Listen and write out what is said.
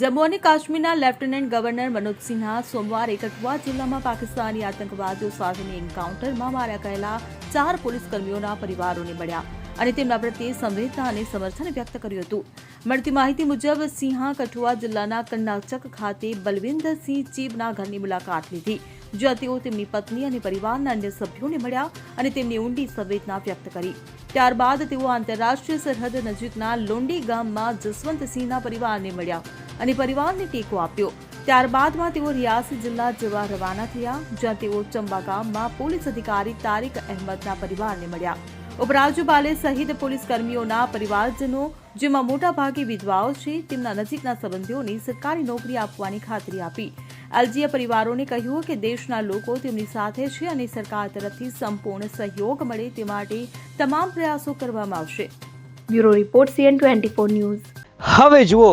જમ્મુ અને કાશ્મીરના lieutenant governor Manoj Sinha સોમવારે કઠુઆ જિલ્લામાં પાકિસ્તાની આતંકવાદીઓ સાથેની એન્કાઉન્ટરમાં માર્યા ગયેલા ચાર પોલીસ કર્મીઓના પરિવારોને મળ્યા અને તેમના પ્રત્યે સંવેદના અને સમર્થન વ્યક્ત કર્યું હતું. મળતી માહિતી મુજબ, સિંહા કઠુઆ જિલ્લાના કર્ણાચક ખાતે બલવિંદરસિંહ ચીબના ઘરની મુલાકાત લીધી, જ્યાં તેઓ તેમની પત્ની અને પરિવારના અન્ય સભ્યોને મળ્યા અને તેમની ઊંડી સંવેદના વ્યક્ત કરી. ત્યારબાદ તેઓ આંતરરાષ્ટ્રીય સરહદ નજીકના લોંડી ગામમાં જસવંતસિંહના પરિવારને મળ્યા. અને પરિવારને ટેકો આપ્યો. ત્યારબાદમાં તેઓ રિયાસી જિલ્લા જવા રવાના થયા, જ્યાં તેઓ ચંબા ગામમાં પોલીસ અધિકારી તારીક અહેમદના પરિવારને મળ્યા. ઉપરાજ્યપાલે સહિત પોલીસ કર્મીઓના પરિવારજનો, જેમાં મોટા ભાગે વિધવાઓ છે, તેમના નજીકના સંબંધીઓને સરકારી નોકરી આપવાની ખાતરી આપી. અલજીએ પરિવારોને કહ્યું કે દેશના લોકો તેમની સાથે છે અને સરકાર તરફથી સંપૂર્ણ સહયોગ મળે તે માટે તમામ પ્રયાસો કરવામાં આવશે. Bureau report CN twenty news. હવે જુઓ